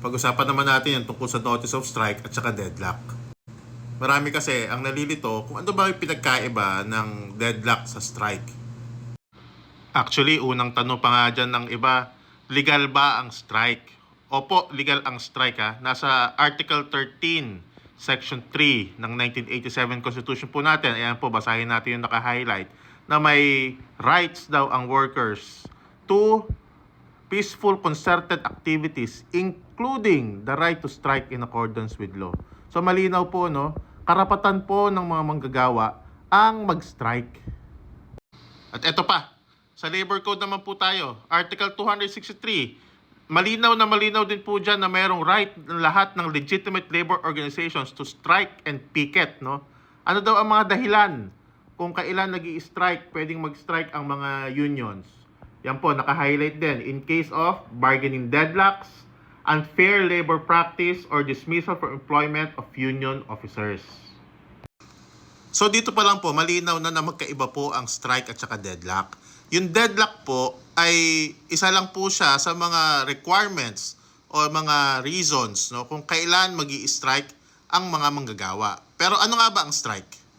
Pag-usapan naman natin yung tungkol sa notice of strike at saka deadlock. Marami kasi ang nalilito kung ano ba yung pinagkaiba ng deadlock sa strike. Actually, unang tanong pa nga dyan ng iba, legal ba ang strike? Opo, legal ang strike ha. Nasa Article 13, Section 3 ng 1987 Constitution po natin. Ayan po, basahin natin yung naka-highlight na may rights daw ang workers to peaceful concerted activities including the right to strike in accordance with law. So malinaw po no, karapatan po ng mga manggagawa ang mag-strike. At eto pa, sa labor code naman po tayo, Article 263, malinaw na malinaw din po dyan na mayroong right ng lahat ng legitimate labor organizations to strike and picket, no? Ano daw ang mga dahilan kung kailan nag strike pwedeng mag-strike ang mga unions? Yan po, naka-highlight din. In case of bargaining deadlocks, unfair labor practice, or dismissal for employment of union officers. So dito pa lang po, malinaw na na magkaiba po ang strike at saka deadlock. Yung deadlock po ay isa lang po siya sa mga requirements o mga reasons no kung kailan mag strike ang mga manggagawa. Pero ano nga ba ang strike?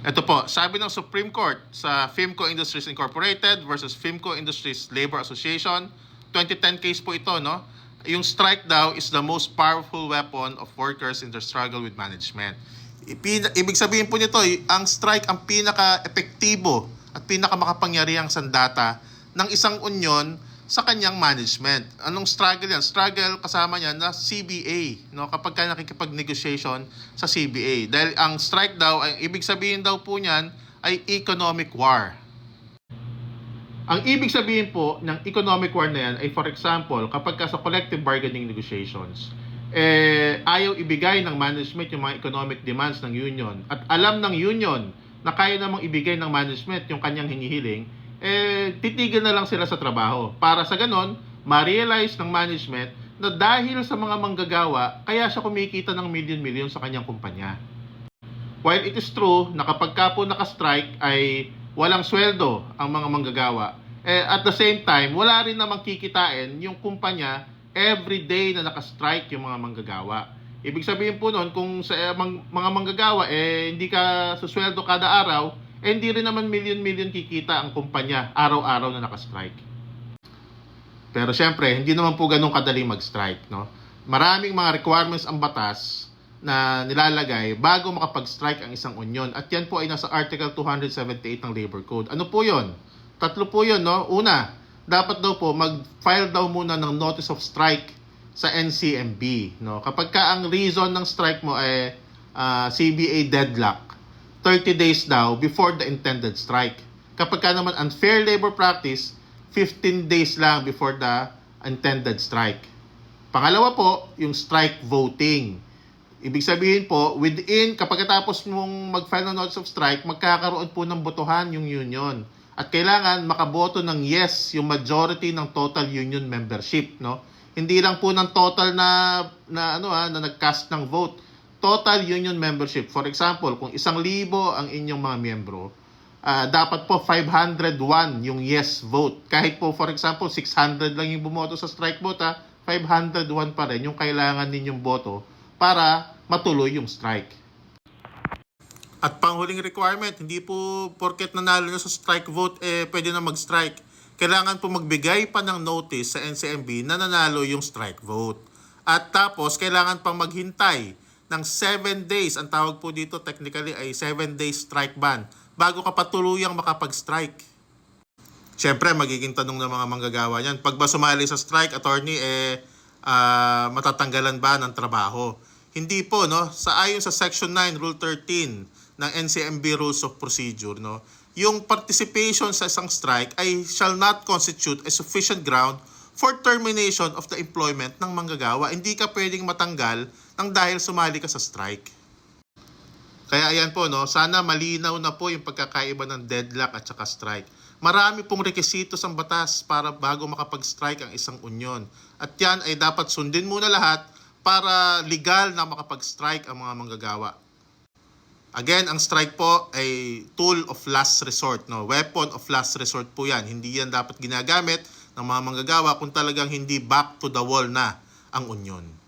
Ito po, sabi ng Supreme Court sa Fimco Industries Incorporated versus Fimco Industries Labor Association, 2010 case po ito, no? Yung strike daw is the most powerful weapon of workers in their struggle with management. Ipin- ibig sabihin po nito, ang strike ang pinaka-epektibo at pinaka-makapangyarihang sandata ng isang union sa kanyang management. Anong struggle yan? Struggle kasama niyan na CBA, no? Kapag ka nakikipag-negotiation sa CBA. Dahil ang strike daw, ang ibig sabihin daw po niyan ay economic war. Ang ibig sabihin po ng economic war na yan ay for example, kapag ka sa collective bargaining negotiations, eh, ayaw ibigay ng management yung mga economic demands ng union at alam ng union na kaya namang ibigay ng management yung kanyang hinihiling, eh, titigil na lang sila sa trabaho. Para sa ganon, ma-realize ng management na dahil sa mga manggagawa, kaya siya kumikita ng million-million sa kanyang kumpanya. While it is true na kapag ka po naka-strike ay walang sweldo ang mga manggagawa, eh, at the same time, wala rin namang kikitain yung kumpanya every day na naka-strike yung mga manggagawa. Ibig sabihin po nun, kung sa eh, mga manggagawa, eh, hindi ka susweldo kada araw, hindi rin naman million-million kikita ang kumpanya araw-araw na naka-strike. Pero syempre, hindi naman po ganun kadali mag-strike. No? Maraming mga requirements ang batas na nilalagay bago makapag-strike ang isang union. At yan po ay nasa Article 278 ng Labor Code. Ano po yon? Tatlo po yon, no? Una, dapat daw po mag-file daw muna ng notice of strike sa NCMB, no? Kapag ka ang reason ng strike mo ay ah, CBA deadlock, 30 days daw before the intended strike. Kapag ka naman unfair labor practice, 15 days lang before the intended strike. Pangalawa po, yung strike voting. Ibig sabihin po, within, kapag tapos mong mag-file ng notice of strike, magkakaroon po ng botohan yung union. At kailangan makaboto ng yes yung majority ng total union membership, no? Hindi lang po ng total na na ano ha, na nag-cast ng vote. Total union membership. For example, kung isang libo ang inyong mga miyembro, ah, dapat po 501 yung yes vote. Kahit po for example 600 lang yung bumoto sa strike vote ha, 501 pa rin yung kailangan ninyong boto para matuloy yung strike. At panghuling requirement, hindi po porket nanalo na sa strike vote, eh pwede na mag-strike. Kailangan po magbigay pa ng notice sa NCMB na nanalo yung strike vote. At tapos, kailangan pang maghintay ng 7 days. Ang tawag po dito technically ay 7 days strike ban bago ka patuluyang makapag-strike. Siyempre, magiging tanong ng mga manggagawa niyan. Pag ba sumali sa strike, attorney, eh, ah, matatanggalan ba ng trabaho? Hindi po, no? Sa ayon sa Section 9, Rule 13 ng NCMB Rules of Procedure, no? Yung participation sa isang strike ay shall not constitute a sufficient ground for termination of the employment ng manggagawa. Hindi ka pwedeng matanggal ng dahil sumali ka sa strike. Kaya ayan po, no, sana malinaw na po yung pagkakaiba ng deadlock at saka strike. Marami pong rekisitos ang batas para bago makapag-strike ang isang union. At yan ay dapat sundin muna lahat para legal na makapag-strike ang mga manggagawa. Again, ang strike po ay tool of last resort, no? Weapon of last resort po 'yan. Hindi 'yan dapat ginagamit ng mga manggagawa kung talagang hindi back to the wall na ang union.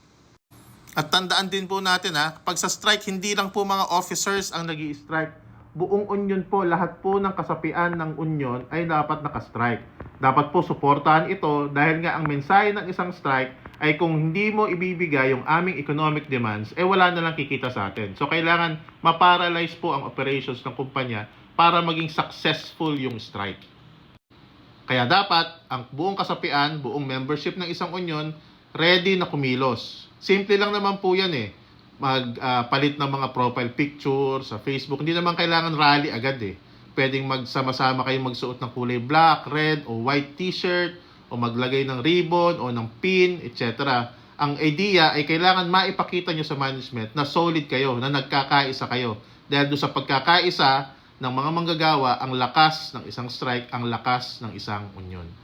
At tandaan din po natin ha, pag sa strike, hindi lang po mga officers ang nag strike Buong union po, lahat po ng kasapian ng union ay dapat nakastrike. Dapat po suportahan ito dahil nga ang mensahe ng isang strike ay kung hindi mo ibibigay yung aming economic demands, eh wala na lang kikita sa atin. So kailangan maparalyze po ang operations ng kumpanya para maging successful yung strike. Kaya dapat ang buong kasapian, buong membership ng isang union, ready na kumilos. Simple lang naman po yan eh. Magpalit ng mga profile picture sa Facebook. Hindi naman kailangan rally agad eh. Pwedeng magsama-sama kayo magsuot ng kulay black, red, o white t-shirt, o maglagay ng ribbon, o ng pin, etc. Ang idea ay kailangan maipakita nyo sa management na solid kayo, na nagkakaisa kayo. Dahil doon sa pagkakaisa ng mga manggagawa, ang lakas ng isang strike, ang lakas ng isang union.